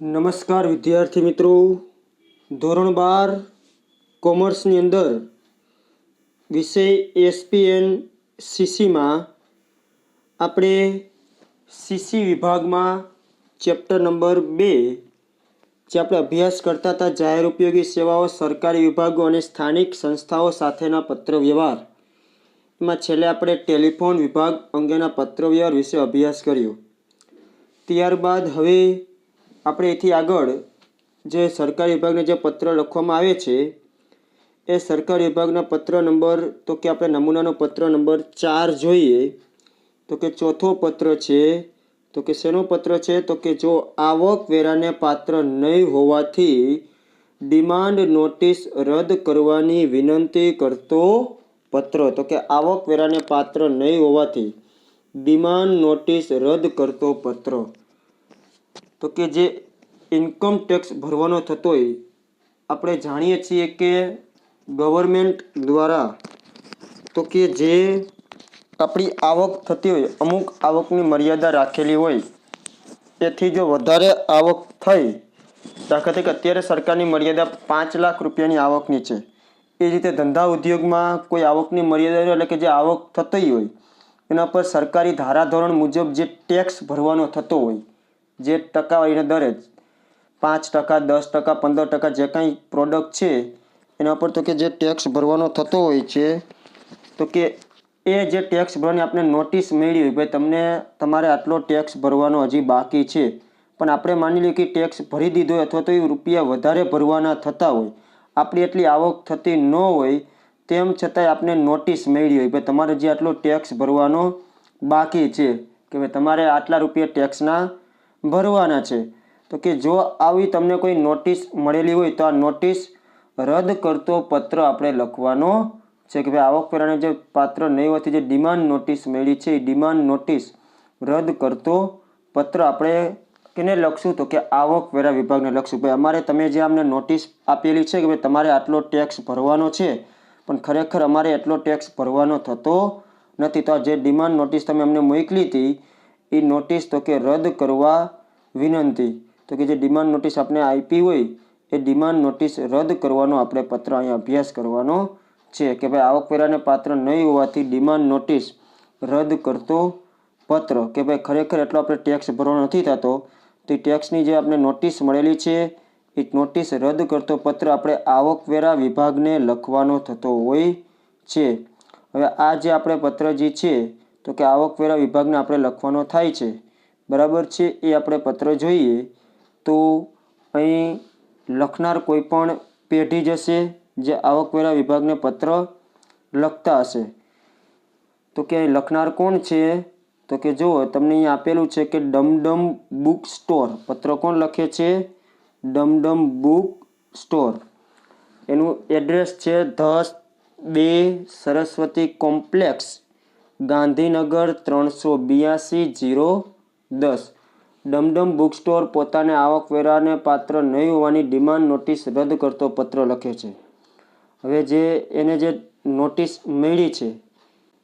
નમસ્કાર વિદ્યાર્થી મિત્રો. ધોરણ બાર, કોમર્સની અંદર વિષય એસપીએન સીસીમાં આપણે સીસી વિભાગમાં ચેપ્ટર નંબર બે, જે આપણે અભ્યાસ કરતા હતા, જાહેર ઉપયોગી સેવાઓ, સરકારી વિભાગો અને સ્થાનિક સંસ્થાઓ સાથેના પત્ર એમાં છેલ્લે આપણે ટેલિફોન વિભાગ અંગેના પત્ર વ્યવહાર વિશે અભ્યાસ કર્યો. ત્યારબાદ હવે આપણે એથી આગળ જે સરકારી વિભાગને જે પત્ર લખવામાં આવે છે, એ સરકારી વિભાગના પત્ર નંબર, તો કે આપણે નમૂનાનો પત્ર નંબર ચાર જોઈએ, તો કે ચોથો પત્ર છે, તો કે શેનો પત્ર છે, તો કે જો આવક વેરાને પાત્ર નહીં હોવાથી ડિમાન્ડ નોટિસ રદ કરવાની વિનંતી કરતો પત્ર, તો કે આવકવેરાને પાત્ર નહીં હોવાથી ડિમાન્ડ નોટિસ રદ કરતો પત્ર. તો કે જે ઇન્કમ ટેક્સ ભરવાનો થતો હોય, આપણે જાણીએ છીએ કે ગવર્મેન્ટ દ્વારા તો કે જે આપણી આવક થતી હોય, અમુક આવકની મર્યાદા રાખેલી હોય, એથી જો વધારે આવક થઈ દાખલા તરીકે અત્યારે સરકારની મર્યાદા પાંચ લાખ રૂપિયાની આવકની છે. એ રીતે ધંધા ઉદ્યોગમાં કોઈ આવકની મર્યાદા એટલે કે જે આવક થતી હોય, એના પર સરકારી ધારાધોરણ મુજબ જે ટેક્સ ભરવાનો થતો હોય જે ટકાવારીના દરે પાંચ ટકા, દસ ટકા, પંદર ટકા જે કાંઈ પ્રોડક્ટ છે, એના પર તો કે જે ટેક્સ ભરવાનો થતો હોય છે, તો કે એ જે ટેક્સ ભરવાની આપણે નોટિસ મેળવી હોય, ભાઈ તમને તમારે આટલો ટેક્સ ભરવાનો હજી બાકી છે. પણ આપણે માની લઈએ કે ટેક્સ ભરી દીધો અથવા તો એ રૂપિયા વધારે ભરવાના થતા હોય, આપણી એટલી આવક થતી ન હોય, તેમ છતાંય આપણે નોટિસ મેળવી હોય, ભાઈ તમારે જે આટલો ટેક્સ ભરવાનો બાકી છે, કે ભાઈ તમારે આટલા રૂપિયા ટેક્સના ભરવાના છે. તો કે જો આવી તમને કોઈ નોટિસ મળેલી હોય તો આ નોટિસ રદ કરતો પત્ર આપણે લખવાનો છે કે ભાઈ આવકવેરાને જે પાત્ર નહીં હોવાથી જે ડિમાન્ડ નોટિસ મળી છે એ ડિમાન્ડ નોટિસ રદ કરતો પત્ર આપણે કેને લખશું? તો કે આવકવેરા વિભાગને લખશું. ભાઈ અમારે તમે જે અમને નોટિસ આપેલી છે કે ભાઈ તમારે આટલો ટેક્સ ભરવાનો છે, પણ ખરેખર અમારે એટલો ટેક્સ ભરવાનો થતો નથી. તો જે ડિમાન્ડ નોટિસ તમે અમને મોકલી હતી એ નોટિસ તો કે રદ કરવા વિનંતી. તો કે જે ડિમાન્ડ નોટિસ આપણે આપી હોય, એ ડિમાન્ડ નોટિસ રદ કરવાનો આપણે પત્ર અહીંયા અભ્યાસ કરવાનો છે કે ભાઈ આવકવેરાને પાત્ર નહીં હોવાથી ડિમાન્ડ નોટિસ રદ કરતો પત્ર. કે ભાઈ ખરેખર એટલો આપણે ટેક્સ ભરવાનો નથી થતો, તો એ ટેક્સની જે આપણે નોટિસ મળેલી છે એ નોટિસ રદ કરતો પત્ર આપણે આવકવેરા વિભાગને લખવાનો થતો હોય છે. હવે આ જે આપણે પત્ર જે છે તો કે આવકવેરા વિભાગને આપણે લખવાનો થાય છે. બરાબર છે? એ આપણે પત્ર જોઈએ. તો અહીં લખનાર કોઈપણ પેઢી જશે જે આવકવેરા વિભાગને પત્ર લખતા હશે. તો કે લખનાર કોણ છે? તો કે જુઓ, તમને અહીં આપેલું છે કે ડમડમ બુક સ્ટોર. પત્ર કોણ લખે છે? Dumdum book store. એનું એડ્રેસ છે ધસ બે સરસ્વતી કોમ્પ્લેક્સ. ગાંધીનગર ત્રણસો બ્યાસી જીરો દસ. ડમડમ બુક સ્ટોર પોતાને આવકવેરાને પાત્ર નહીં હોવાની ડિમાન્ડ નોટિસ રદ કરતો પત્ર લખે છે. હવે જે એને જે નોટિસ મળી છે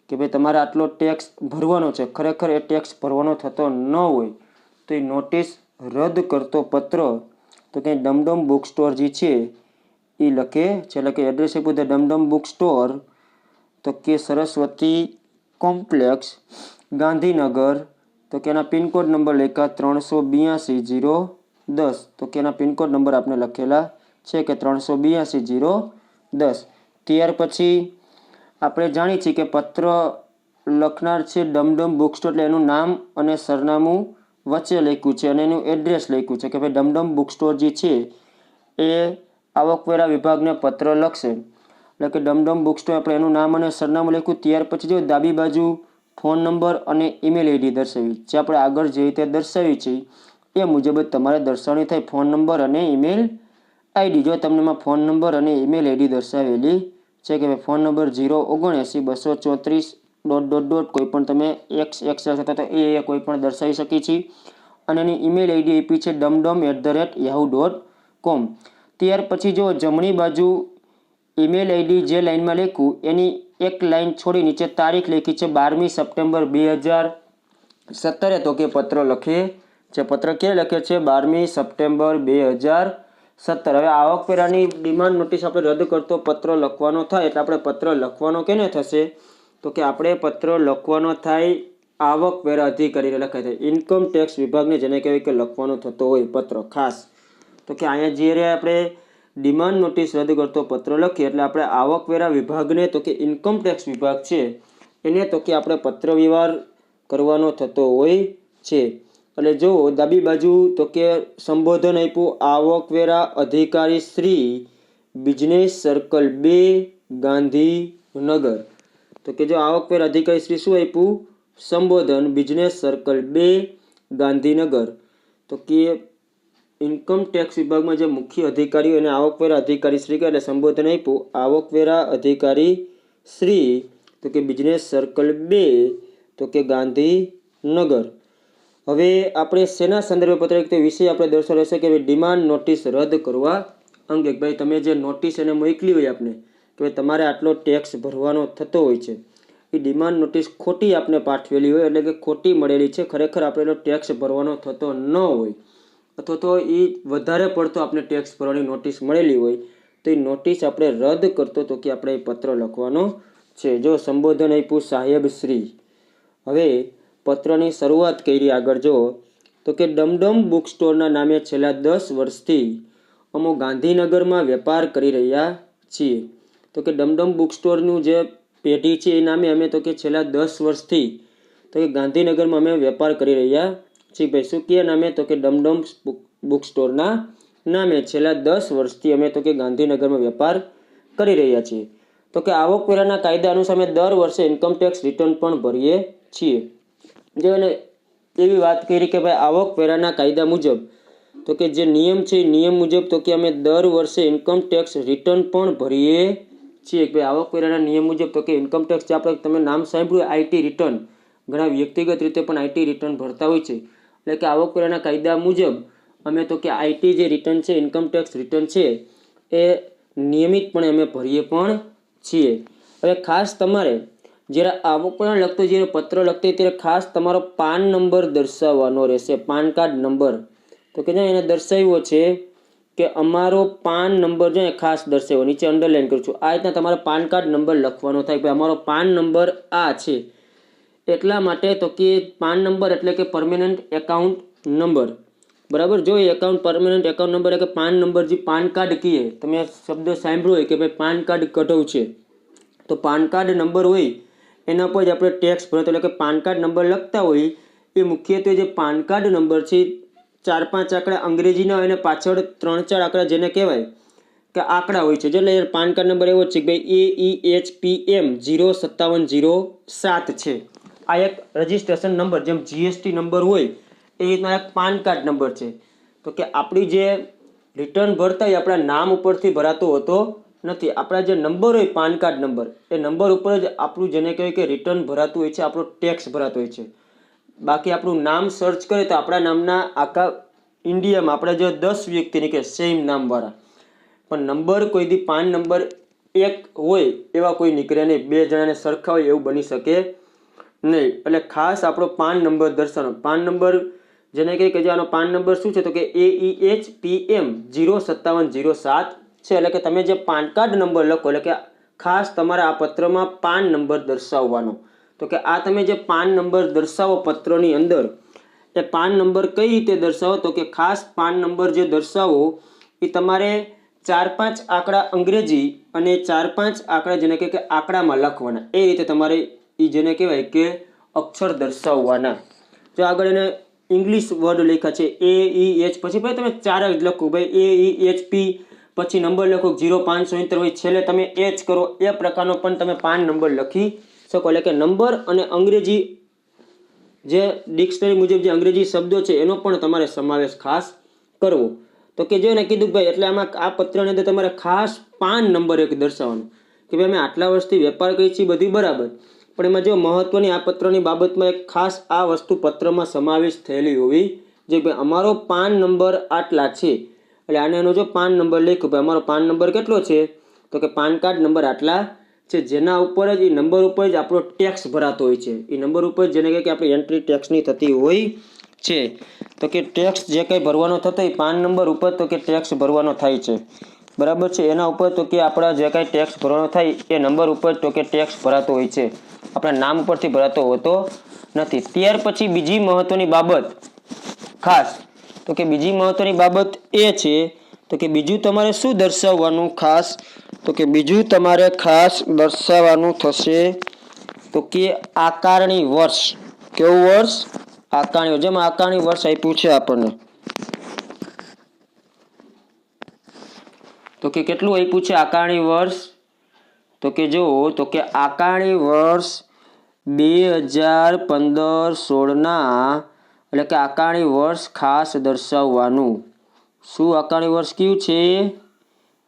કે ભાઈ તમારે આટલો ટેક્સ ભરવાનો છે, ખરેખર એ ટેક્સ ભરવાનો થતો ન હોય, તો એ નોટિસ રદ કરતો પત્ર, તો કે ડમડમ બુક સ્ટોર જે છે એ લખે. છે એટલે કે એડ્રેસ આપ્યું છે ડમડમ બુક સ્ટોર તો કે સરસ્વતી કોમ્પ્લેક્સ, ગાંધીનગર, તો કે પિનકોડ નંબર લખ્યા ત્રણસો બ્યાસી જીરો દસ. તો કે પિનકોડ નંબર આપણે લખેલા છે કે ત્રણસો બ્યાસી જીરો દસ. ત્યાર પછી આપણે જાણીએ છીએ કે પત્ર લખનાર છે ડમડમ બુક સ્ટોર એટલે એનું નામ અને સરનામું વચ્ચે લખ્યું છે અને એનું એડ્રેસ લખ્યું છે કે ભાઈ ડમડમ બુક સ્ટોર જે છે એ આવકવેરા વિભાગને પત્ર લખશે. એટલે કે ડમડમ બુક સ્ટોર આપણે એનું નામ અને સરનામું લખ્યું, ત્યાર પછી જો ડાબી બાજુ ફોન નંબર અને ઈમેલ આઈડી દર્શાવી, જે આપણે આગળ જે રીતે દર્શાવી છે, એ મુજબ જ તમારે દર્શાવણી થાય ફોન નંબર અને ઈમેલ આઈડી જો તમને એમાં ફોન નંબર અને ઈમેલ આઈડી દર્શાવેલી છે કે ફોન નંબર જીરો ઓગણએંસી બસો ચોત્રીસ ડોટ ડોટ ડોટ કોઈ પણ તમે એક્સ એક્સ અથવા તો એ કોઈ પણ દર્શાવી શકી છીએ. અને એની ઈમેલ આઈડી આપી છે Dumdum at the rate Yahoo dot com ત્યાર પછી જો જમણી બાજુ ઈમેલ આઈડી જે લાઇનમાં લખ્યું એની એક લાઇન છોડી નીચે તારીખ લખી છે બારમી સપ્ટેમ્બર બે હજાર સત્તરે. તો કે પત્ર લખે છે, પત્ર ક્યારે લખે છે બારમી સપ્ટેમ્બર બે હજાર સત્તર. હવે આવકવેરાની ડિમાન્ડ નોટિસ આપણે રદ કરતો પત્ર લખવાનો થાય એટલે આપણે પત્ર લખવાનો કેને થશે? તો કે આપણે પત્ર લખવાનો થાય આવકવેરા અધિકારીને લખાય થાય ઇન્કમ ટેક્સ વિભાગને જેને કહેવાય કે લખવાનો થતો હોય પત્ર, ખાસ. તો કે અહીંયા જ્યારે આપણે ડિમાન્ડ નોટિસ રદ કરતો પત્ર લખીએ એટલે આપણે આવકવેરા વિભાગને તો કે ઇન્કમ ટેક્સ વિભાગ છે, એને તો કે આપણે પત્ર વ્યવહાર કરવાનો થતો હોય છે. અને જો ડાબી બાજુ તો કે સંબોધન આપ્યું આવકવેરા અધિકારી શ્રી બિઝનેસ સર્કલ બે, ગાંધીનગર. તો કે જો આવકવેરા અધિકારી શ્રી શું આપ્યું? સંબોધન બિઝનેસ સર્કલ બે, ગાંધીનગર. તો કે ઇન્કમ ટેક્સ વિભાગમાં જે મુખ્ય અધિકારીઓ અને આવકવેરા અધિકારી શ્રી એટલે સંબોધન આપ્યું, આવકવેરા અધિકારી શ્રી તો કે બિઝનેસ સર્કલ બે, તો કે ગાંધીનગર. હવે આપણે શેના સંદર્ભે પત્ર તે વિશે આપણે દર્શાવ રહેશે કે ડિમાન્ડ નોટિસ રદ કરવા અંગે ભાઈ તમે જે નોટિસ એને મોકલી હોય આપને, કે ભાઈ તમારે આટલો ટેક્સ ભરવાનો થતો હોય છે. એ ડિમાન્ડ નોટિસ ખોટી આપને પાઠવેલી હોય, એટલે કે ખોટી મળેલી છે, ખરેખર આપણે ટેક્સ ભરવાનો થતો ન હોય. અથવા તો એ વધારે પડતો આપણે ટેક્સ ભરવાની નોટિસ મળેલી હોય, તો એ નોટિસ આપણે રદ કરતો તો કે આપણે એ પત્ર લખવાનો છે. જો સંબોધન આપ્યું સાહેબ શ્રી. હવે પત્રની શરૂઆત કરી આગળ જો, તો કે ડમડમ બુક સ્ટોરના નામે છેલ્લા દસ વર્ષથી અમો ગાંધીનગરમાં વેપાર કરી રહ્યા છીએ. તો કે ડમડમ બુક સ્ટોરનું જે પેઢી છે, એ નામે અમે તો કે છેલ્લા દસ વર્ષથી, તો કે ગાંધીનગરમાં અમે વેપાર કરી રહ્યા છીએ ભાઈ, શું કયા નામે તો કે ડમડમ બુક સ્ટોરના નામે છેલ્લા દસ વર્ષથી અમે તો કે ગાંધીનગરમાં વેપાર કરી રહ્યા છીએ. તો કે આવકવેરાના કાયદા અનુસાર અમે દર વર્ષે ઇન્કમટેક્સ રિટર્ન પણ ભરીએ છીએ. જે અને એવી વાત કરી કે ભાઈ, આવકવેરાના કાયદા મુજબ, તો કે જે નિયમ છે નિયમ મુજબ તો કે અમે દર વર્ષે ઇન્કમ ટેક્સ રિટર્ન પણ ભરીએ છીએ. ભાઈ, આવકવેરાના નિયમ મુજબ તો કે ઇન્કમ ટેક્સ જે આપણે તમે નામ સાંભળ્યું આઈટી રિટર્ન ઘણા વ્યક્તિગત રીતે પણ આઈટી રિટર્ન ભરતા હોય છે. એટલે કે આવકવેરાના કાયદા મુજબ અમે તો કે આઈટી જે રિટર્ન છે ઇન્કમ ટેક્સ રિટર્ન છે, એ નિયમિતપણે અમે ભરીએ પણ છીએ. હવે ખાસ તમારે જ્યારે આવકવેરા લખતો જ્યારે પત્ર લખતો ત્યારે ખાસ તમારો પાન નંબર દર્શાવવાનો રહેશે, પાન કાર્ડ નંબર. તો કે એને દર્શાવ્યો છે કે અમારો પાન નંબર છે ખાસ દર્શાવ્યો, નીચે અંડરલાઈન કરું છું. આ રીતના તમારે પાન કાર્ડ નંબર લખવાનો થાય. કે અમારો પાન નંબર આ છે. એટલા માટે તો કે પાન નંબર એટલે કે પરમેનન્ટ એકાઉન્ટ નંબર. બરાબર? જો એકાઉન્ટ પરમેનન્ટ એકાઉન્ટ નંબર કે પાન નંબર જે પાન કાર્ડ કહીએ, તમે શબ્દ સાંભળ્યો હોય કે ભાઈ પાન કાર્ડ કઢવું છે, તો પાન કાર્ડ નંબર હોય, એના પર જ આપણે ટેક્સ ભરતો, એટલે કે પાન કાર્ડ નંબર લખતા હોય, એ મુખ્યત્વે જે પાન કાર્ડ નંબર છે, ચાર પાંચ આંકડા અંગ્રેજીના હોય અને પાછળ ત્રણ ચાર આંકડા જેને કહેવાય, કે આંકડા હોય છે. એટલે પાન કાર્ડ નંબર એવો છે કે ભાઈ A E H P M zero સત્તાવન જીરો સાત છે. આ એક રજિસ્ટ્રેશન નંબર જેમ જીએસટી નંબર હોય, એ રીતના એક પાન કાર્ડ નંબર છે. તો કે આપણી જે રિટર્ન ભરતા હોય આપણા નામ ઉપરથી ભરાતો હોતો નથી, આપણા જે નંબર હોય પાન કાર્ડ નંબર એ નંબર ઉપર જ આપણું જેને કહેવાય કે રિટર્ન ભરાતું હોય છે, આપણો ટેક્સ ભરાતો હોય છે. બાકી આપણું નામ સર્ચ કરીએ તો આપણા નામના આખા ઇન્ડિયામાં આપણે જે દસ વ્યક્તિની કે સેમ નામવાળા. પણ નંબર કોઈ દી પાન નંબર એક હોય એવા કોઈ નીકળે નહીં. બે જણાને સરખા હોય એવું બની શકે નહીં. એટલે ખાસ આપણો પાન નંબર દર્શાવવાનો. પાન નંબર જેને કહે કે આનો પાન નંબર શું છે તો કે A E H P M zero સત્તાવન જીરો સાત છે. એટલે કે તમે જે પાન કાર્ડ નંબર લખો, એટલે કે ખાસ તમારે આ પત્રમાં પાન નંબર દર્શાવવાનો. તો કે આ તમે જે પાન નંબર દર્શાવો પત્રની અંદર, એ પાન નંબર કઈ રીતે દર્શાવો? તો કે ખાસ પાન નંબર જે દર્શાવો, એ તમારે ચાર પાંચ આંકડા અંગ્રેજી અને ચાર પાંચ આંકડા જેને કે આંકડામાં લખવાના. એ રીતે તમારે એ જેને કહેવાય કે અક્ષર દર્શાવવાના. જો આગળ એને ઇંગ્લિશ વર્ડ લખ્યા છે એ ઈ એચ પછી ભાઈ તમે ચાર જ લખો, ભાઈ એ ઈ એચ પી પછી નંબર લખો જીરો પાંચસો ઇંતર હોય છેલ્લે તમે એચ કરો, એ પ્રકારનો પણ તમે પાન નંબર લખી શકો. એટલે કે નંબર અને અંગ્રેજી જે ડિક્શનરી મુજબ જે અંગ્રેજી શબ્દો છે, એનો પણ તમારે સમાવેશ ખાસ કરવો. તો કે જો એને કીધું ભાઈ, એટલે આમાં આ પત્રની અંદર તમારે ખાસ પાન નંબર એક દર્શાવવાનો. કે ભાઈ અમે આટલા વર્ષથી વેપાર કરીએ છીએ બધી બરાબર. પણ એમાં જો મહત્વની આ પત્રની બાબતમાં એક ખાસ આ વસ્તુ પત્રમાં સમાવેશ થયેલી હોવી જે ભાઈ અમારો પાન નંબર આટલા છે. એટલે આને એનો જો પાન નંબર લખ્યો, ભાઈ અમારો પાન નંબર કેટલો છે? તો કે પાન કાર્ડ નંબર આટલા છે. જેના ઉપર જ, એ નંબર ઉપર જ આપણો ટેક્સ ભરાતો હોય છે. એ નંબર ઉપર જેને કહે કે આપણી એન્ટ્રી ટેક્સની થતી હોય છે. તો કે ટેક્સ જે કંઈ ભરવાનો થતો એ પાન નંબર ઉપર તો કે ટેક્સ ભરવાનો થાય છે. બરાબર છે. એના ઉપર તો કે આપણા જે કાંઈ ટેક્સ ભરવાનો થાય, એ નંબર ઉપર તો કે ટેક્સ ભરાતો હોય છે. આપણા નામ ઉપરથી ભરાતો હોતો નથી. ત્યાર પછી બીજી મહત્વની બાબત ખાસ તો કે બીજી મહત્વની બાબત એ છે તો કે બીજું તમારે શું દર્શાવવાનું ખાસ તો કે બીજું તમારે ખાસ દર્શાવવાનું થશે તો કે આકારણી વર્ષ. કેવું વર્ષ? આકારણી જેમ આકારણી વર્ષ આપ્યું છે આપણને. તો કે કેટલું આપ્યું છે? આકારણી વર્ષ? તો કે જો તો કે આકારણી વર્ષ બે હજાર પંદર સોળના, એટલે કે આકારણી વર્ષ ખાસ દર્શાવવાનું. શું આકારણી વર્ષ કયું છે?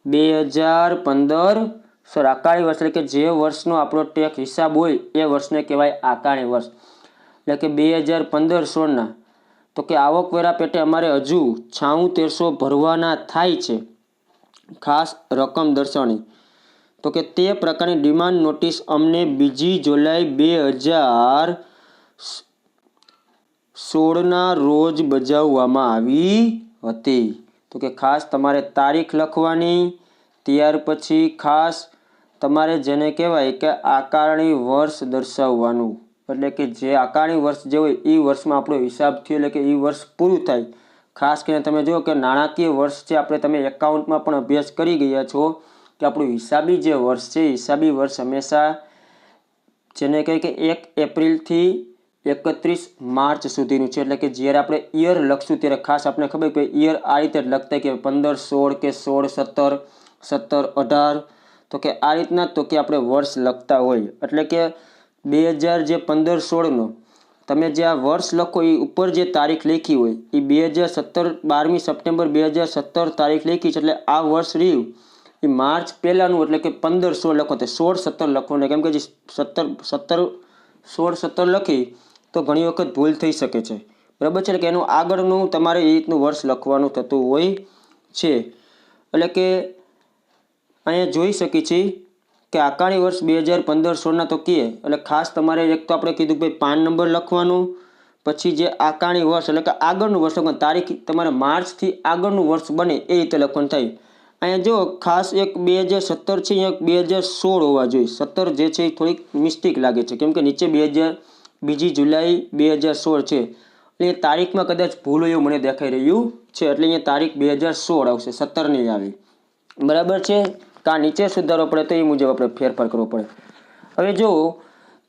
બે હજાર પંદર? સર આકારણી વર્ષ એટલે કે જે વર્ષનો આપણો ટેક્સ હિસાબ હોય, એ વર્ષને કહેવાય આકારણી વર્ષ. એટલે કે બે હજાર પંદર સોળના. તો કે આવકવેરા પેટે અમારે હજુ છાઉં તેરસો ભરવાના થાય છે. ખાસ રકમ દર્શાવણી. તો કે તે પ્રકારની ડિમાન્ડ નોટિસ અમને બીજી જુલાઈ બે હજાર સોળના રોજ બજાવવામાં આવી હતી. તો કે ખાસ તમારે તારીખ લખવાની, ત્યાર પછી ખાસ તમારે જેને કહેવાય કે આકારણી વર્ષ દર્શાવવાનું. એટલે કે જે આકારણી વર્ષ જે હોય એ વર્ષમાં આપણો હિસાબ થયો, એટલે કે એ વર્ષ પૂરું થાય. ખાસ કરીને તમે જુઓ કે નાણાકીય વર્ષ છે, આપણે તમે એકાઉન્ટમાં પણ અભ્યાસ કરી ગયા છો કે આપણું હિસાબી જે વર્ષ છે, હિસાબી વર્ષ હંમેશા જેને કહે કે એક એપ્રિલથી એકત્રીસ માર્ચ સુધીનું છે. એટલે કે જ્યારે આપણે યર લખશું ત્યારે ખાસ આપણે ખબર કે યર આ રીતે જ લખતા કે પંદર, સોળ કે સોળ, સત્તર સત્તર, અઢાર, તો કે આ રીતના તો કે આપણે વર્ષ લખતા હોય એટલે કે બે હજાર જે પંદર, સોળનો તમે જે આ વર્ષ લખો એ ઉપર જે તારીખ લખી હોય એ બે હજાર સત્તર બારમી સપ્ટેમ્બર બે હજાર સત્તર તારીખ લખી છે, એટલે આ વર્ષ રહ્યું એ માર્ચ પહેલાંનું એટલે કે પંદર સોળ લખો, તે સોળ સત્તર લખવાનું કેમ કે જે સત્તર સત્તર, સોળ સત્તર લખી, તો ઘણી વખત ભૂલ થઈ શકે છે. બરાબર છે? એટલે કે એનું આગળનું તમારે એ રીતનું વર્ષ લખવાનું થતું હોય છે. એટલે કે અહીંયા જોઈ શકીએ છીએ કે આકારણી વર્ષ બે હજાર પંદર સોળના તો કહીએ એટલે ખાસ તમારે એક તો આપણે કીધું ભાઈ પાન નંબર લખવાનું, પછી જે આકારણી વર્ષ એટલે કે આગળનું વર્ષ લખવાનું, તારીખ તમારે માર્ચથી આગળનું વર્ષ બને એ રીતે લખવાનું થાય. અહીંયા જો ખાસ એક બે હજાર સત્તર છે, અહીંયા બે હજાર સોળ હોવા જોઈએ. સત્તર જે છે એ થોડીક મિસ્ટેક લાગે છે. કેમ કે નીચે બે હજાર, બીજી જુલાઈ બે હજાર સોળ છે. એટલે તારીખમાં કદાચ ભૂલ એવું મને દેખાઈ રહ્યું છે. એટલે અહીંયા તારીખ બે હજાર સોળ આવશે. સત્તર નહીં આવી. બરાબર છે? કાં નીચે સુધારવો પડે તો એ મુજબ આપણે ફેરફાર કરવો પડે. હવે જો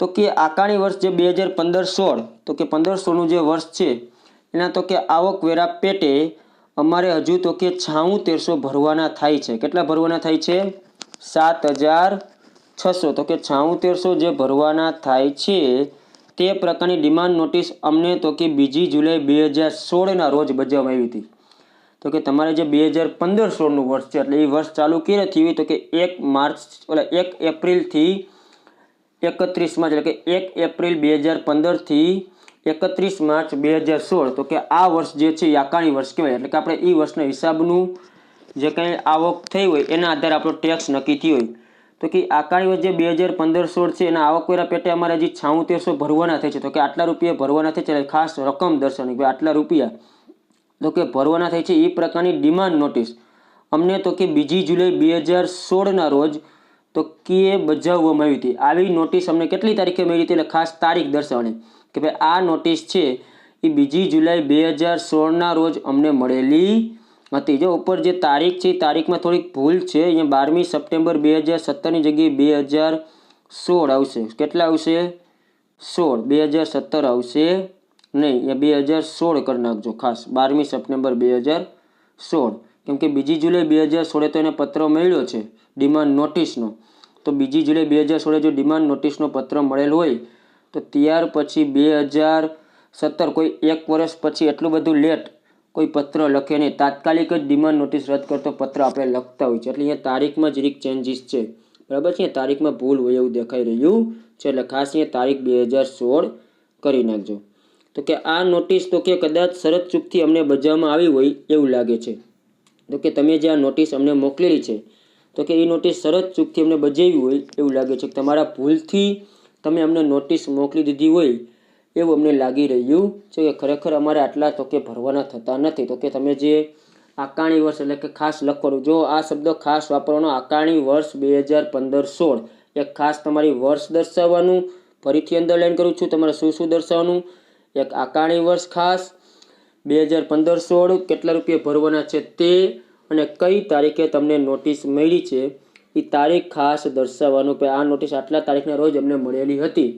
તો કે આકારણી વર્ષ જે બે હજાર પંદર સોળ, તો કે પંદર સોળનું જે વર્ષ છે, એના તો કે આવકવેરા પેટે અમારે હજુ તો કે છાઉં તેરસો ભરવાના થાય છે. કેટલા ભરવાના થાય છે? સાત હજાર છસો. તો કે છાઉં તેરસો જે ભરવાના થાય છે, તે પ્રકારની ડિમાન્ડ નોટિસ અમને તો કે બીજી જુલાઈ બે હજાર સોળના રોજ બજાવવામાં આવી હતી. તો કે તમારે જે બે હજાર પંદર સોળનું વર્ષ છે, એટલે એ વર્ષ ચાલુ ક્યારે થયું તો કે એક માર્ચ એટલે એક એપ્રિલથી એકત્રીસ માર્ચ એટલે કે એક એપ્રિલ બે હજાર પંદરથી એકત્રીસ માર્ચ બે હજાર સોળ. તો કે આ વર્ષ જે છે આકારણી વર્ષ કહેવાય. એટલે કે આપણે એ વર્ષના હિસાબનું જે કંઈ આવક થઈ હોય એના આધારે આપણો ટેક્સ નક્કી થયો હોય. તો કે આકારણી વર્ષ જે બે હજાર પંદર સોળ છે, એના આવકવેરા પેટે અમારે હજી છાઉતેરસો ભરવાના થાય છે. તો કે આટલા રૂપિયા ભરવાના થાય છે ખાસ રકમ દર્શાવવાની આટલા રૂપિયા. તો કે ભરવાના થાય છે એ પ્રકારની ડિમાન્ડ નોટિસ અમને તો કે બીજી જુલાઈ બે હજાર સોળના રોજ તો કે બજાવવામાં આવી હતી. આવી નોટિસ અમને કેટલી તારીખે મળી હતી એટલે ખાસ તારીખ દર્શાવવાની કે ભાઈ આ નોટિસ છે એ બીજી જુલાઈ બે હજાર સોળના રોજ અમને મળેલી હતી. જો ઉપર જે તારીખ છે એ તારીખમાં થોડીક ભૂલ છે. અહીંયા બારમી સપ્ટેમ્બર બે હજાર સત્તરની જગ્યાએ બે હજાર સોળ આવશે. કેટલા આવશે? સોળ. બે હજાર સત્તર આવશે. નહીં, એ બે હજાર સોળ કરી નાખજો, ખાસ. બારમી સપ્ટેમ્બર બે હજાર સોળ. કેમ કે બીજી જુલાઈ બે હજાર સોળે તો એને પત્ર મળ્યો છે, ડિમાન્ડ નોટિસનો. તો બીજી જુલાઈ બે હજાર સોળે જો ડિમાન્ડ નોટિસનો પત્ર મળેલ હોય, તો ત્યાર પછી બે હજાર સત્તર, કોઈ એક વર્ષ પછી એટલું બધું લેટ કોઈ પત્ર લખે નહીં. તાત્કાલિક જ ડિમાન્ડ નોટિસ રદ કરતો પત્ર આપણે લખતા હોય છે. એટલે અહીંયા તારીખમાં જ રીક ચેન્જીસ છે. બરાબર છે? તારીખમાં ભૂલ હોય એવું દેખાઈ રહ્યું છે. એટલે ખાસ અહીંયા તારીખ બે હજાર સોળ કરી નાખજો. તો કે આ નોટિસ તો કે કદાચ શરત ચૂકથી અમને બજાવવામાં આવી હોય એવું લાગે છે. તો કે તમે જે આ નોટિસ અમને મોકલેલી છે, તો કે એ નોટિસ શરત ચૂકથી અમને બજાવી હોય એવું લાગે છે. તમારા ભૂલથી તમે અમને નોટિસ મોકલી દીધી હોય એવું અમને લાગી રહ્યું છે કે ખરેખર અમારે આટલા તો કે ભરવાના થતા નથી. તો કે તમે જે આકારણી વર્ષ એટલે કે ખાસ લખવાનું, જો આ શબ્દ ખાસ વાપરવાનો, આકારણી વર્ષ બે હજાર પંદર સોળ એક ખાસ તમારી વર્ષ દર્શાવવાનું, ફરીથી અંડરલાઈન કરું છું, તમારે શું શું દર્શાવવાનું એક આકારણી વર્ષ ખાસ, બે હજાર પંદર સોળ કેટલા રૂપિયા ભરવાના છે તે અને કઈ તારીખે તમને નોટિસ મળી છે એ તારીખ ખાસ દર્શાવવાનું કે આ નોટિસ આટલા તારીખના રોજ અમને મળેલી હતી.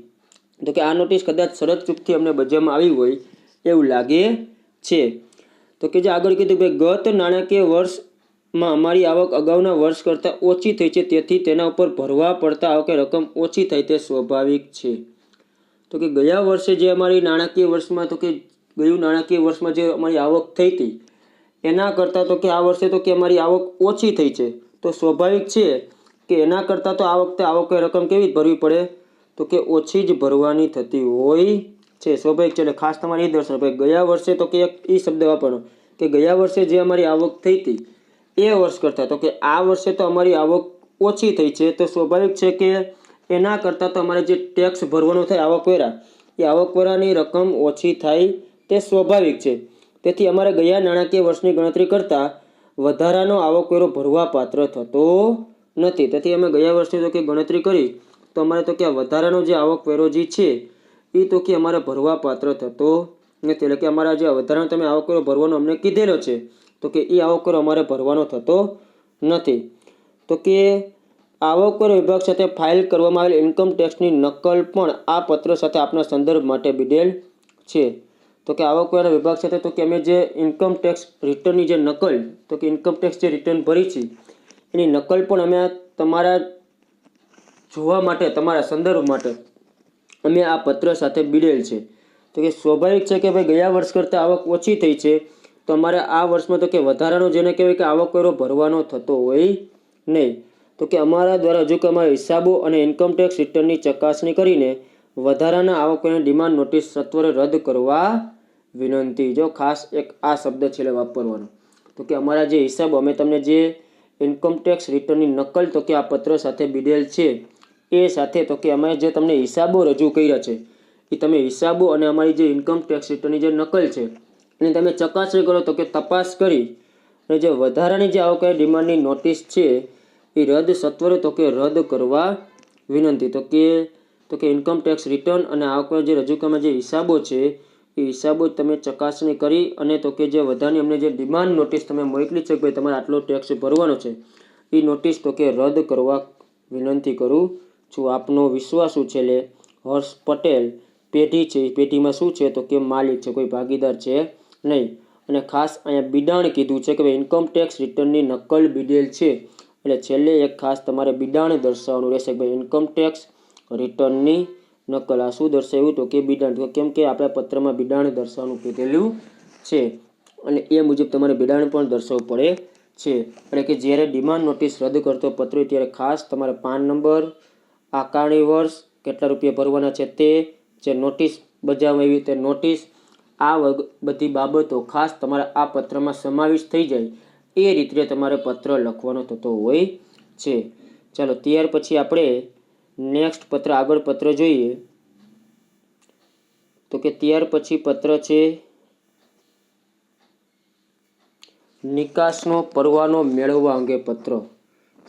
તો કે આ નોટિસ કદાચ શરત ચૂકથી અમને બજારમાં આવી હોય એવું લાગે છે. તો કે જે આગળ કીધું કે ગત નાણાકીય વર્ષમાં અમારી આવક અગાઉના વર્ષ કરતાં ઓછી થઈ છે, તેથી તેના ઉપર ભરવા પડતા આવકે રકમ ઓછી થાય તે સ્વાભાવિક છે. તો કે ગયા વર્ષે જે અમારી નાણાકીય વર્ષમાં તો કે ગયું નાણાકીય વર્ષમાં જે અમારી આવક થઈ હતી, એના કરતાં તો કે આ વર્ષે તો કે અમારી આવક ઓછી થઈ છે. તો સ્વાભાવિક છે કે એના કરતાં તો આ વખતે આવક રકમ કેવી ભરવી પડે? તો કે ઓછી જ ભરવાની થતી હોય છે. સ્વાભાવિક છે. એટલે ખાસ તમારે એ દર્શન ભાઈ ગયા વર્ષે તો કે એક એ શબ્દ વાપરવાનો, કે ગયા વર્ષે જે અમારી આવક થઈ હતી, એ વર્ષ કરતાં તો કે આ વર્ષે તો અમારી આવક ઓછી થઈ છે. તો સ્વાભાવિક છે કે એના કરતાં તો અમારે જે ટેક્સ ભરવાનો થાય આવકવેરા એ આવકવેરાની રકમ ઓછી થાય તે સ્વાભાવિક છે. તેથી અમારે ગયા નાણાકીય વર્ષની ગણતરી કરતાં વધારાનો આવકવેરો ભરવા પાત્ર થતો નથી. તેથી અમે ગયા વર્ષની તો કે ગણતરી કરી, તો અમારે તો કે વધારાનો જે આવકવેરો જે છે એ તો કે અમારે ભરવા પાત્ર થતો નથી. એટલે કે અમારા જે વધારાનો તમે આવકવેરો ભરવાનો અમને કીધેલો છે, તો કે એ આવકવેરો અમારે ભરવાનો થતો નથી. તો કે આવકવેરો વિભાગ સાથે ફાઇલ કરવામાં આવેલ ઇન્કમ ટેક્સની નકલ પણ આ પત્ર સાથે આપના સંદર્ભ માટે બીડેલ છે. તો કે આવકવેરા વિભાગ સાથે તો કે અમે જે ઇન્કમ ટેક્સ રિટર્નની જે નકલ, તો કે ઇન્કમ ટેક્સ જે રિટર્ન ભરી છે, એની નકલ પણ અમે તમારા જોવા માટે, તમારા સંદર્ભ માટે અમે આ પત્ર સાથે બીડેલ છે. તો કે સ્વાભાવિક છે કે ભાઈ ગયા વર્ષ કરતાં આવક ઓછી થઈ છે, તો અમારે આ વર્ષમાં તો કે વધારાનો જેને કહેવાય કે આવકવેરો ભરવાનો થતો હોય નહીં. તો કે અમારા દ્વારા હજુ કે અમારા હિસાબો અને ઇન્કમ ટેક્સ રિટર્નની ચકાસણી કરીને વધારાના આવકોની ડિમાન્ડ નોટિસ સત્વરે રદ કરવા વિનંતી. જો ખાસ એક આ શબ્દ છેલ્લે વાપરવાનો. તો કે અમારા જે હિસાબો, અમે તમને જે ઇન્કમ ટેક્સ રિટર્નની નકલ તો કે આ પત્ર સાથે બીડેલ છે, એ સાથે તો કે અમે જે તમને હિસાબો રજૂ કર્યા છે, એ તમે હિસાબો અને અમારી જે ઇન્કમ ટેક્સ રિટર્નની જે નકલ છે, એની તમે ચકાસણી કરો તો કે તપાસ કરી. અને જે વધારાની જે આવક ડિમાન્ડની નોટિસ છે એ રદ સત્વરે તો કે રદ કરવા વિનંતી. તો કે તો કે ઇન્કમ ટેક્સ રિટર્ન અને આવકવેરા જે રજૂ કરવામાં જે હિસાબો છે, એ હિસાબો તમે ચકાસણી કરી અને તો કે જે વધારાની અમને જે ડિમાન્ડ નોટિસ તમે મોકલી છે કે ભાઈ તમારે આટલો ટેક્સ ભરવાનો છે, એ નોટિસ તો કે રદ કરવા વિનંતી કરું છું. આપનો વિશ્વાસ ઉછેલે હર્ષ પટેલ, પેઢી છે. એ પેઢીમાં શું છે? તો કે માલિક છે. કોઈ ભાગીદાર છે નહીં. અને ખાસ અહીંયા બિડાણ કીધું છે કે ભાઈ ઇન્કમ ટેક્સ રિટર્નની નકલ બીડેલ છે. એટલે છેલ્લે એક ખાસ તમારે બિડાણ દર્શાવવાનું રહેશે ભાઈ ઇન્કમ ટેક્સ રિટર્નની નકલ. આ શું દર્શાવ્યું તો કે બિડાણ કેમ કે આપણા પત્રમાં બિડાણ દર્શાવવાનું કીધેલું છે. અને એ મુજબ તમારે બિડાણ પણ દર્શાવવું પડે છે. એટલે કે જ્યારે ડિમાન્ડ નોટિસ રદ કરતો પત્ર ત્યારે ખાસ તમારે પાન નંબર, આકારણી વર્ષ, કેટલા રૂપિયા ભરવાના છે તે, જે નોટિસ બજાવવામાં આવી તે નોટિસ આ બધી બાબતો ખાસ તમારા આ પત્રમાં સમાવેશ થઈ જાય. એ રીતે તમારે પત્ર લખવાનો થતો હોય છે. ચાલો, ત્યાર પછી આપણે નેક્સ્ટ પત્ર, આગળ પત્ર જોઈએ. તો કે ત્યાર પછી પત્ર છે, નિકાસનો પરવાનો મેળવવા અંગે પત્ર.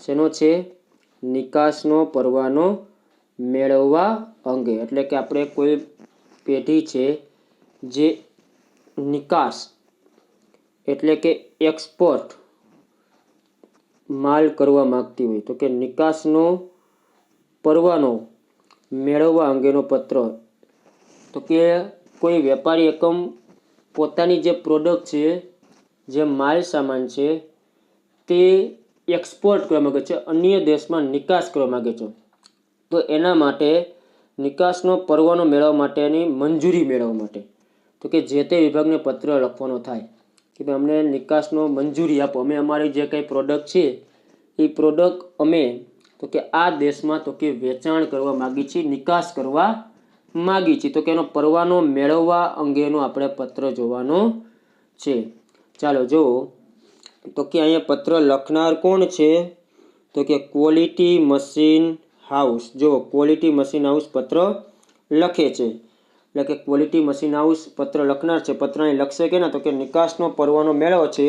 શેનો છે? નિકાસનો પરવાનો મેળવવા અંગે. એટલે કે આપણે કોઈ પેઢી છે જે નિકાસ, એટલે કે એક્સપોર્ટ માલ કરવા માગતી હોય તો કે નિકાસનો, પરવાનો મેળવવા અંગેનો પત્ર તો કે કોઈ વેપારી એકમ પોતાની જે પ્રોડક્ટ છે, જે માલ સામાન છે, તે એક્સપોર્ટ કરવા માગે છે, અન્ય દેશમાં નિકાસ કરવા માગે છે. તો એના માટે નિકાસનો, પરવાનો મેળવવા માટેની મંજૂરી મેળવવા માટે. તો કે જે તે વિભાગને પત્ર લખવાનો થાય. કે ભાઈ અમને નિકાસનો મંજૂરી આપો. અમે અમારી જે કંઈ પ્રોડક્ટ છે, એ પ્રોડક્ટ અમે તો કે આ દેશમાં તો કે વેચાણ કરવા માગી છીએ, નિકાસ કરવા માગી છીએ. તો કે એનો પરવાનો મેળવવા અંગેનો આપણે પત્ર જોવાનો છે. ચાલો જુઓ. તો કે અહીંયા પત્ર લખનાર કોણ છે? તો કે ક્વોલિટી મશીન હાઉસ જો ક્વોલિટી મશીન હાઉસ પત્ર લખે છે. એટલે કે ક્વોલિટી મશીન હાઉસ પત્ર લખનાર છે, પત્રને લખશે કે ના તો કે નિકાસનો પરવાનો મેળવો છે.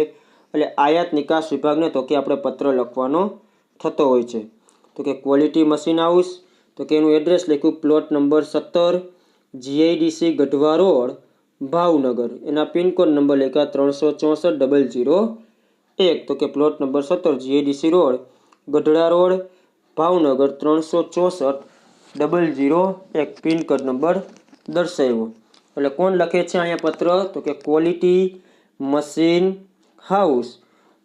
એટલે આયાત નિકાસ વિભાગને તો કે આપણે પત્ર લખવાનો થતો હોય છે. તો કે ક્વોલિટી મશીન હાઉસ તો કે એનું એડ્રેસ લખ્યું પ્લોટ નંબર સત્તર જીઆઈડીસી ગઢવા રોડ ભાવનગર. એના પિનકોડ નંબર લખ્યા ત્રણસો ચોસઠ ડબલ જીરો એક. તો કે પ્લોટ નંબર સત્તર GIDC road, Gadhada road, Bhavnagar ત્રણસો ચોસઠ ડબલ જીરો એક. પિનકોડ નંબર દર્શાવ્યો. એટલે કોણ લખે છે અહીંયા પત્ર? તો કે ક્વોલિટી મશીન હાઉસ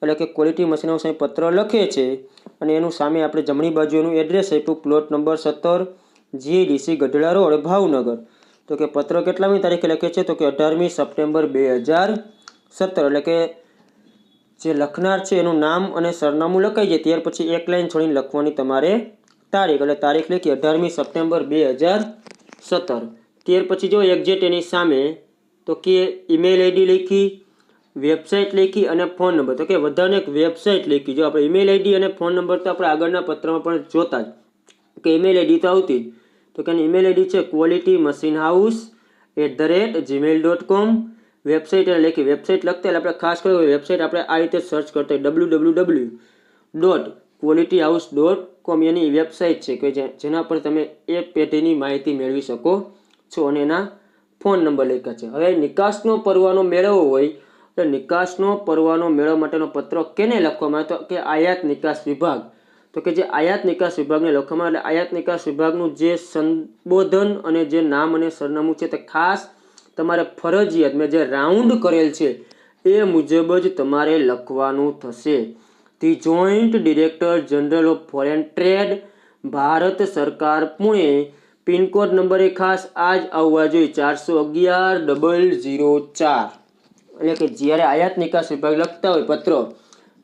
એટલે કે ક્વોલિટી મશીન હાઉસ અહીં પત્ર લખે છે. અને એનું સામે આપણે જમણી બાજુ એનું એડ્રેસ આપ્યું પ્લોટ નંબર સત્તર જીડીસી ગઢડા રોડ, ભાવનગર. તો કે પત્ર કેટલામી તારીખે લખે છે? તો કે અઢારમી સપ્ટેમ્બર બે હજાર સત્તર. એટલે કે જે લખનાર છે એનું નામ અને સરનામું લખાઈ જાય, ત્યાર પછી એક લાઈન છોડીને લખવાની તમારે તારીખ. એટલે તારીખ લખી અઢારમી સપ્ટેમ્બર બે હજાર સત્તર. ત્યાર પછી જો એક્ઝેટ એની સામે, તો કે ઈમેલ આઈડી લખી વેબસાઇટ લખી અને ફોન નંબર તો કે વધારે એક વેબસાઇટ લખી. જો આપણે ઈમેલ આઈડી અને ફોન નંબર તો આપણે આગળના પત્રમાં પણ જોતા જ. કે ઈમેલ આઈડી તો આવતી જ. તો કે ઈમેલ આઈડી છે quality machine house at the rate Gmail dot com website લખી. વેબસાઇટ લખતા એટલે આપણે ખાસ કરી વેબસાઇટ આપણે આ રીતે સર્ચ કરતા W W W dot quality house dot com એની વેબસાઇટ છે કે જેના પર તમે એ પેઢીની માહિતી મેળવી શકો. છો અને એના ફોન નંબર લખ્યા છે. હવે નિકાસનો પરવાનો મેળવવો હોય તો નિકાસનો પરવાનો મેળવવા માટેનો પત્ર કેને લખવામાં આવે? કે આયાત નિકાસ વિભાગ. તો કે જે આયાત નિકાસ વિભાગને લખવામાં એટલે આયાત નિકાસ વિભાગનું જે સંબોધન અને જે નામ અને સરનામું છે તે ખાસ તમારે ફરજિયાત મેં જે રાઉન્ડ કરેલ છે, એ મુજબ જ તમારે લખવાનું થશે. The joint director general of foreign trade, Bharat સરકાર, પુણે. પિનકોડ નંબર એ ખાસ આ જ આવવા જોઈએ. ચારસો અગિયાર, ડબલ ઝીરો ચાર. એટલે કે જ્યારે આયાત નિકાસ વિભાગ લખતા હોય પત્રો,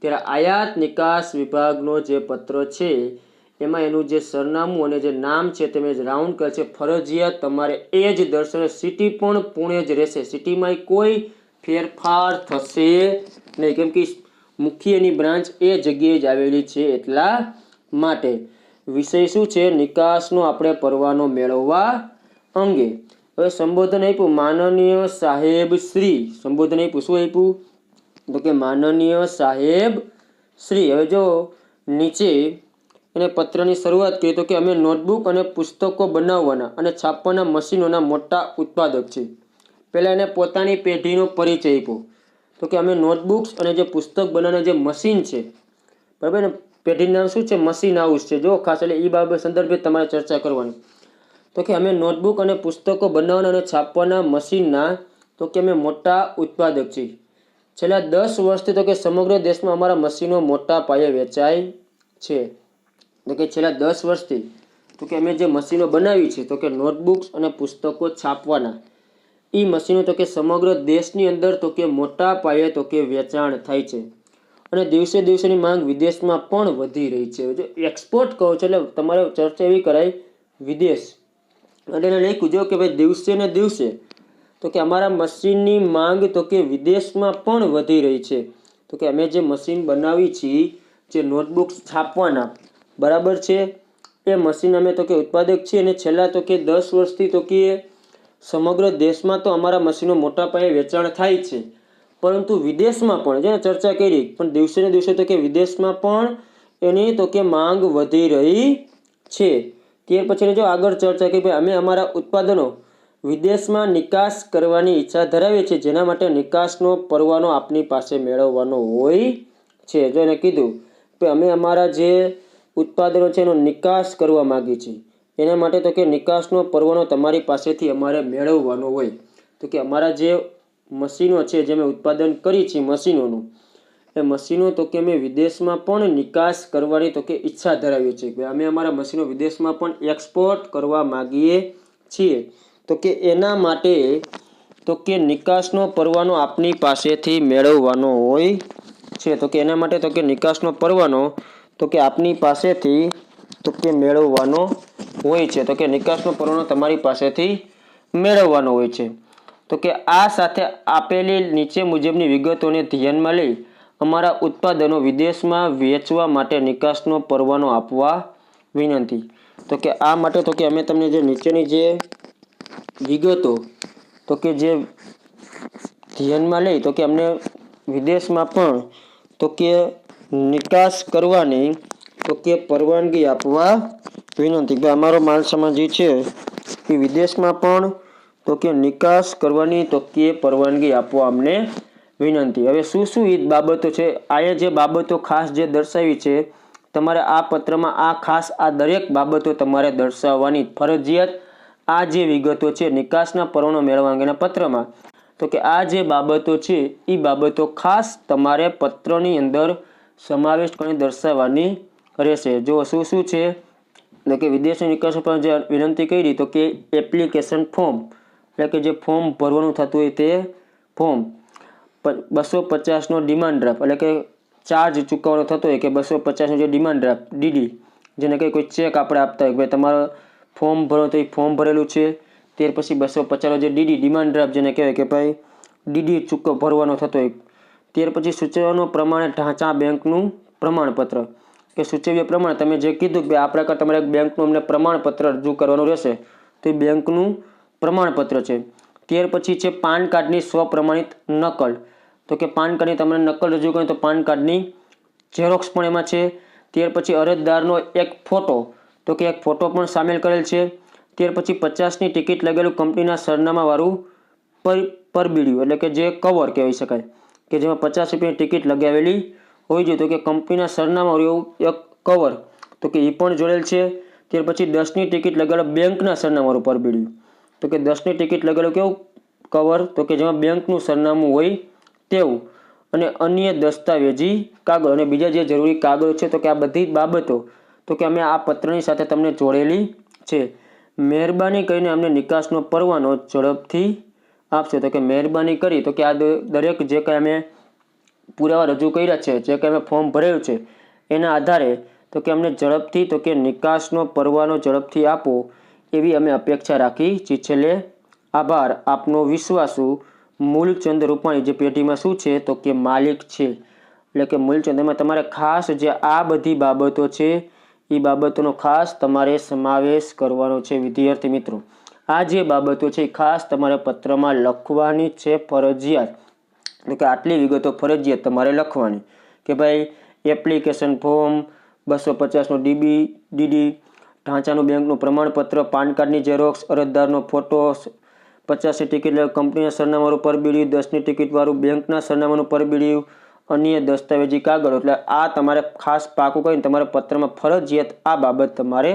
ત્યારે આયાત નિકાસ વિભાગનો જે પત્ર છે, એમાં એનું જે સરનામું અને જે નામ છે, તમે જ રાઉન્ડ કરે છે. ફરજિયાત તમારે એ જ દર્શન સિટી પણ પુણે જ રહેશે. સિટીમાં કોઈ ફેરફાર થશે નહીં. કેમ કે મુખ્ય એની બ્રાન્ચ એ જગ્યાએ જ આવેલી છે એટલા માટે. વિષય શું છે? નિકાસનો આપણે પરવાનો મેળવવા અંગે. હવે સંબોધન આપ્યું. માનનીય સાહેબ શ્રી. સંબોધન આપ્યું. શું આપ્યું? તો કે માનનીય સાહેબ શ્રી. હવે જો નીચે એને પત્રની શરૂઆત કરી, તો કે અમે નોટબુક અને પુસ્તકો બનાવવાના અને છાપવાના મશીનોના મોટા ઉત્પાદક છે પહેલાં એને પોતાની પેઢીનો પરિચય આપ્યો. તો કે અમે નોટબુક્સ અને જે પુસ્તક બનાવવાના જે મશીન છે, બરાબર ને? પેઢીનું શું છે? મશીન હાઉસ છે. જો, ખાસ એટલે એ બાબત સંદર્ભે તમારે ચર્ચા કરવાની. તો કે અમે નોટબુક અને પુસ્તકો બનાવવાના અને છાપવાના મશીનના, તો કે અમે મોટા ઉત્પાદક છીએ. છેલ્લા દસ વર્ષથી તો કે સમગ્ર દેશમાં અમારા મશીનો મોટા પાયે વેચાય છે. તો કે છેલ્લા દસ વર્ષથી, તો કે અમે જે મશીનો બનાવી છે, તો કે નોટબુક્સ અને પુસ્તકો છાપવાના એ મશીનો તો કે સમગ્ર દેશની અંદર તો કે મોટા પાયે તો કે વેચાણ થાય છે. અને દિવસે દિવસેની માંગ વિદેશમાં પણ વધી રહી છે. એક્સપોર્ટ કહો છો એટલે તમારે ચર્ચા એવી કરાય વિદેશ. અને એને લખ્યું કૂજો કે ભાઈ દિવસે ને દિવસે. તો કે અમારા મશીનની માંગ તો કે વિદેશમાં પણ વધી રહી છે. તો કે અમે જે મશીન બનાવી છીએ, જે નોટબુક્સ છાપવાના, બરાબર છે? એ મશીન અમે તો કે ઉત્પાદક છીએ અને છેલ્લા તો કે દસ વર્ષથી તો કે સમગ્ર દેશમાં તો અમારા મશીનો મોટા પાયે વેચાણ થાય છે. પરંતુ વિદેશમાં પણ જેને ચર્ચા કરી, પણ દિવસે ને દિવસે તો કે વિદેશમાં પણ એની તો કે માંગ વધી રહી છે. ત્યાર પછી જો આગળ ચર્ચા કરી, ભાઈ, અમે અમારા ઉત્પાદનો વિદેશમાં નિકાસ કરવાની ઈચ્છા ધરાવીએ છીએ, જેના માટે નિકાસનો પરવાનો આપની પાસે મેળવવાનો હોય છે. જો એને કીધું કે અમે અમારા જે ઉત્પાદનો છે એનો નિકાસ કરવા માગીએ છીએ, એના માટે તો કે નિકાસનો પરવાનો તમારી પાસેથી અમારે મેળવવાનો હોય. તો કે અમારા જે મશીનો છે જે મેં ઉત્પાદન કરી છે મશીનોનું. એ મશીનો તો કે મેં વિદેશમાં પણ નિકાસ કરવાની તો કે ઈચ્છા ધરાવી છે કે અમે અમારા મશીનો વિદેશમાં પણ એક્સપોર્ટ કરવા માગીએ છીએ. તો કે એના માટે તો કે નિકાસનો પરવાનો આપની પાસેથી મેળવવાનો હોય છે. તો કે એના માટે તો કે નિકાસનો પરવાનો તો કે આપની પાસેથી તો કે મેળવવાનો હોય છે. તો કે નિકાસનો પરવાનો તમારી પાસેથી મેળવવાનો હોય છે. તો કે આ સાથે આપેલી નીચે મુજબની વિગતોને ધ્યાનમાં લઈ અમારા ઉત્પાદનો વિદેશમાં વેચવા માટે નિકાસનો પરવાનો આપવા વિનંતી. તો કે આ માટે તો કે અમે તમને જે નીચેની જે વિગતો, તો કે જે ધ્યાનમાં લઈ, તો કે અમને વિદેશમાં પણ, તો કે નિકાસ કરવાની, તો કે પરવાનગી આપવા વિનંતી. કે અમારો માલ સામાન છે એ વિદેશમાં પણ તો કે નિકાસ કરવાની તો કે પરવાનગી આપવા અમને વિનંતી. હવે શું શું એ બાબતો છે? અહીંયા જે બાબતો ખાસ જે દર્શાવી છે, તમારે આ પત્રમાં આ ખાસ આ દરેક બાબતો તમારે દર્શાવવાની ફરજિયાત આ જે વિગતો છે નિકાસના પરવાનો મેળવવા અંગેના પત્રમાં. તો કે આ જે બાબતો છે એ બાબતો ખાસ તમારે પત્રની અંદર સમાવેશ કરીને દર્શાવવાની રહેશે. જો શું શું છે, તો કે વિદેશી નિકાસ પર જે વિનંતી કરી તો કે એપ્લિકેશન ફોર્મ એટલે કે જે ફોર્મ ભરવાનું થતું હોય તે ફોર્મ બસો પચાસનો ડિમાન્ડ ડ્રાફ્ટ એટલે કે ચાર્જ ચૂકવવાનો થતો હોય કે બસો પચાસનો જે ડિમાન્ડ ડ્રાફ્ટ ડીડી જેને કંઈ કોઈ ચેક આપણે આપતા હોય ભાઈ તમારો ફોર્મ ભરો તો એ ફોર્મ ભરેલું છે, ત્યાર પછી બસો પચાસનો જે ડીડી ડિમાન્ડ ડ્રાફ્ટ જેને કહેવાય કે ભાઈ ડીડી ચૂકવ ભરવાનો થતો હોય. ત્યાર પછી સૂચવવાનો પ્રમાણે ઢાંચા બેંકનું પ્રમાણપત્ર. કે સૂચવ્ય પ્રમાણે તમે જે કીધું કે આ પ્રકાર તમારે બેંકનું અમને પ્રમાણપત્ર રજૂ કરવાનું રહેશે, તો એ બેંકનું પ્રમાણપત્ર છે. ત્યાર પછી છે પાન કાર્ડની સ્વપ્રમાણિત નકલ. તો કે પાન કાર્ડની તમને નકલ રજૂ કરી તો પાન કાર્ડની ઝેરોક્સ પણ એમાં છે. ત્યાર પછી અરજદારનો એક ફોટો. તો કે એક ફોટો પણ સામેલ કરેલ છે. ત્યાર પછી પચાસની ટિકિટ લગેલું કંપનીના સરનામાવાળું પર, પરબીડિયું, એટલે કે જે કવર કહેવાય શકાય. કે જેમાં પચાસ રૂપિયાની ટિકિટ લગાવેલી હોવી જોઈએ તો કે કંપનીના સરનામાવાળું એક કવર. તો કે એ પણ જોડેલ છે. ત્યાર પછી દસની ટિકિટ લગાવેલું બેંકના સરનામાવાળું પરબીડિયું. તો કે દસની ટિકિટ લગાવેલું કેવું? કવર. તો કે જેમાં બેંકનું સરનામું હોય તેવું. અને અન્ય દસ્તાવેજી, કાગળ. અને બીજા જે જરૂરી કાગળો છે, તો કે આ બધી બાબતો, તો કે અમે આ પત્રની સાથે તમને જોડેલી છે. મહેરબાની કરીને અમને નિકાસનો પરવાનો ઝડપથી આપશો. તો કે મહેરબાની કરી. તો કે આ દરેક જે કંઈ અમે પુરાવા રજૂ કર્યા છે, જે કંઈ અમે ફોર્મ ભરેલું છે, એના આધારે, તો કે અમને ઝડપથી, તો કે નિકાસનો પરવાનો ઝડપથી આપો. એવી અમે અપેક્ષા રાખી છીએ આભાર. આપનો વિશ્વાસુ મૂલચંદ રૂપાણી જે પેઢીમાં શું છે તો કે માલિક છે. એટલે કે મૂલચંદ, એમાં તમારે ખાસ જે આ બધી બાબતો છે, એ બાબતોનો ખાસ તમારે સમાવેશ કરવાનો છે, વિદ્યાર્થી મિત્રો. આ જે બાબતો છે એ ખાસ તમારે પત્રમાં લખવાની છે ફરજિયાત. તો કે આટલી વિગતો ફરજિયાત તમારે લખવાની. કે ભાઈ એપ્લિકેશન ફોર્મ બસો પચાસનો ડીબી ડીડી ઢાંચાનું બેંકનું પ્રમાણપત્ર, પાન કાર્ડની ઝેરોક્સ અરજદારનો ફોટો પચાસની ટિકિટ કંપનીના સરનામાનું પરબીડિયું, દસની ટિકિટવાળું બેંકના સરનામાનું પરબીડિયું, અન્ય દસ્તાવેજી કાગળ. એટલે આ તમારે ખાસ પાકું કરીને તમારા પત્રમાં ફરજિયાત આ બાબત તમારે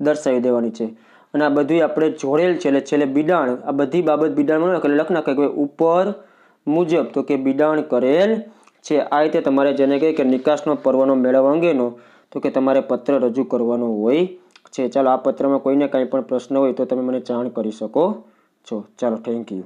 દર્શાવી દેવાની છે. અને આ બધું આપણે જોડેલ છે, એટલે છેલ્લે બિડાણ. આ બધી બાબત બિડાણમાં એટલે લખ નાખે કે ઉપર મુજબ. તો કે બિડાણ કરેલ છે. આ રીતે તમારે જેને કહે કે નિકાસનો પરવાનો મેળવવા અંગેનો, તો કે તમારે પત્ર રજૂ કરવાનો હોય છે. ચાલો આ પત્રમાં કોઈને કાંઈ પણ પ્રશ્ન હોય તો તમે મને જાણ કરી શકો છો. ચાલો થેન્ક યુ